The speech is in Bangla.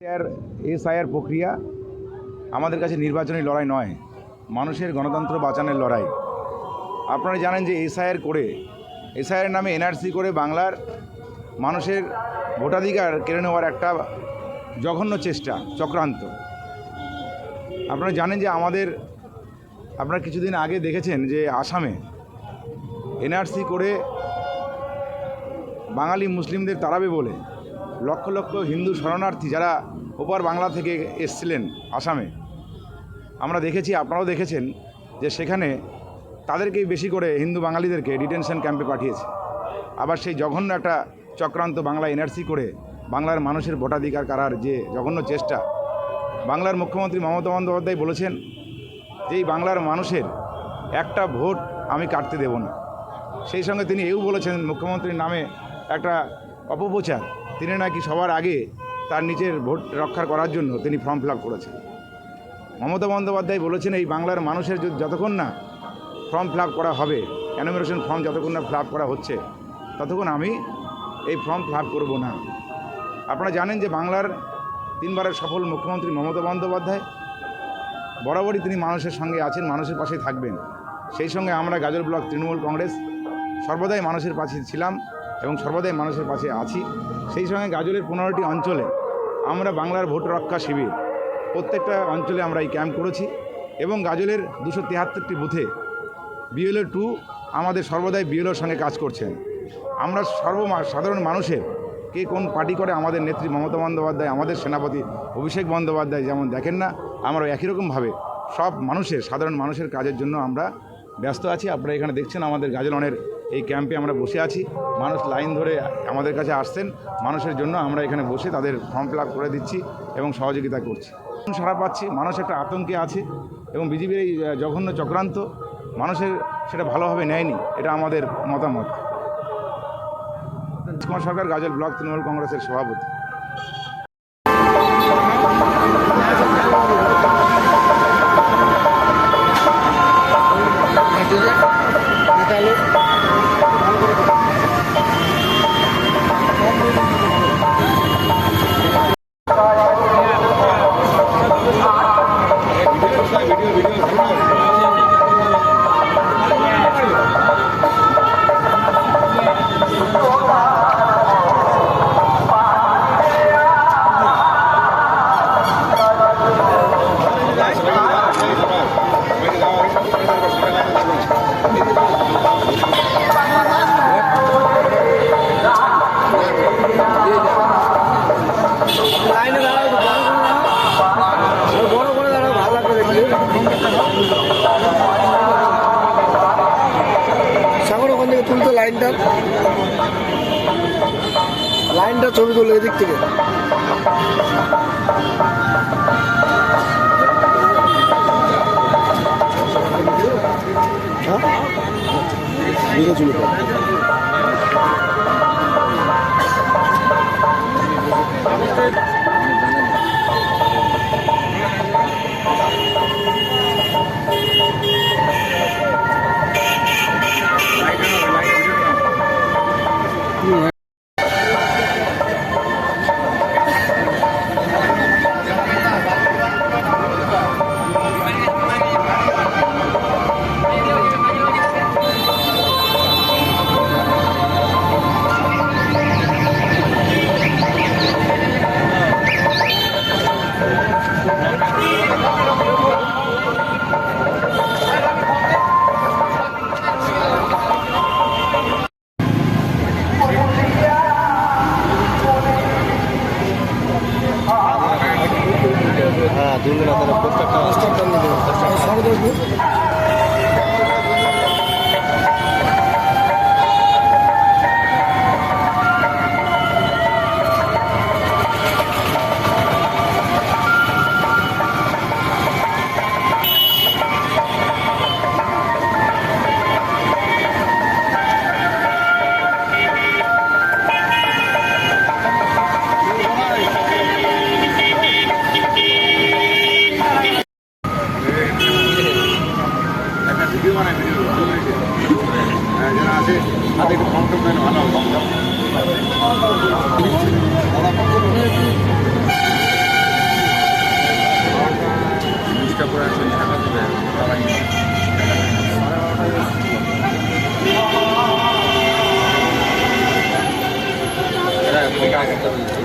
এর এসআইআর প্রক্রিয়া আমাদের কাছে নির্বাচনী লড়াই নয়, মানুষের গণতন্ত্র বাঁচানোর লড়াই। আপনারা জানেন যে এসআইআর করে, এসআইআর নামে এনআরসি করে বাংলার মানুষের ভোটাধিকার কেড়ে নেওয়ার একটা জঘন্য চেষ্টা, চক্রান্ত। আপনারা জানেন যে আমাদের, আপনারা কিছুদিন আগে দেখেছেন যে আসামে এনআরসি করে বাঙালি মুসলিমদের তাড়াবে বলে লক্ষ লক্ষ হিন্দু শরণার্থী যারা ওপার বাংলা থেকে এসছিলেন আসামে, আমরা দেখেছি, আপনারাও দেখেছেন যে সেখানে তাদেরকেই বেশি করে হিন্দু বাঙালিদেরকে ডিটেনশন ক্যাম্পে পাঠিয়েছে। আবার সেই জঘন্য একটা চক্রান্ত বাংলা এনআরসি করে বাংলার মানুষের ভোটাধিকার কারার যে জঘন্য চেষ্টা, বাংলার মুখ্যমন্ত্রী মমতা বন্দ্যোপাধ্যায় বলেছেন যে এই বাংলার মানুষের একটা ভোট আমি কাটতে দেব না। সেই সঙ্গে তিনি এও বলেছেন, মুখ্যমন্ত্রীর নামে একটা অপপ্রচার তিনি নাকি সবার আগে তার নিজের ভোট রক্ষা করার জন্য তিনি ফর্ম ফিল করেছেন। মমতা বন্দ্যোপাধ্যায় বলেছেন, এই বাংলার মানুষের যতক্ষণ না ফর্ম ফিল করা হবে অ্যানোমিনেশন ফর্ম যতক্ষণ না ফিল করা হচ্ছে, ততক্ষণ আমি এই ফর্ম ফিল করব না। আপনারা জানেন যে বাংলার তিনবারের সফল মুখ্যমন্ত্রী মমতা বন্দ্যোপাধ্যায়, বরাবরই তিনি মানুষের সঙ্গে আছেন, মানুষের পাশে থাকবেন। সেই সঙ্গে আমরা গাজল ব্লক তৃণমূল কংগ্রেস, সর্বদাই মানুষের পাশে ছিলাম। এবং সর্বদাই মানুষের পাশে আছি। সেই সঙ্গে গাজলের পনেরোটি অঞ্চলে আমরা বাংলার ভোট রক্ষা শিবির প্রত্যেকটা অঞ্চলে আমরা এই ক্যাম্প করেছি এবং গাজলের দুশো তেহাত্তরটি বুথে বিএলও টু আমাদের সর্বদাই বিএলওর সঙ্গে কাজ করছেন। আমরা সর্ব সাধারণ মানুষের কে কোন পার্টি করে আমাদের নেত্রী মমতা বন্দ্যোপাধ্যায়, আমাদের সেনাপতি অভিষেক বন্দ্যোপাধ্যায় যেমন দেখেন না আমরা একই রকমভাবে সব মানুষের, সাধারণ মানুষের কাজের জন্য আমরা ব্যস্ত আছি। আপনারা এখানে দেখছেন আমাদের গাজলনের এই ক্যাম্পে আমরা বসে আছি। মানুষ লাইন ধরে আমাদের কাছে আসছেন। মানুষের জন্য আমরা এখানে বসে তাদের ফর্ম ফিল করে দিচ্ছি এবং সহযোগিতা করছি। সারা পাচ্ছি। মানুষ একটা আতঙ্কে আছে এবং বিজেপির এই জঘন্য চক্রান্ত মানুষের সেটা ভালোভাবে নেয়নি। এটা আমাদের মতামত। কুমার সরকার গাজল ব্লক তৃণমূল কংগ্রেসের সভাপতি। তুলতো লাইনটা? লাইনটা ছবি তুলো এদিক থেকে। तीन दिना त्याला पुस्तक पुस्तक त्यांनी दिलं शारदेव ಆಗುತ್ತೆ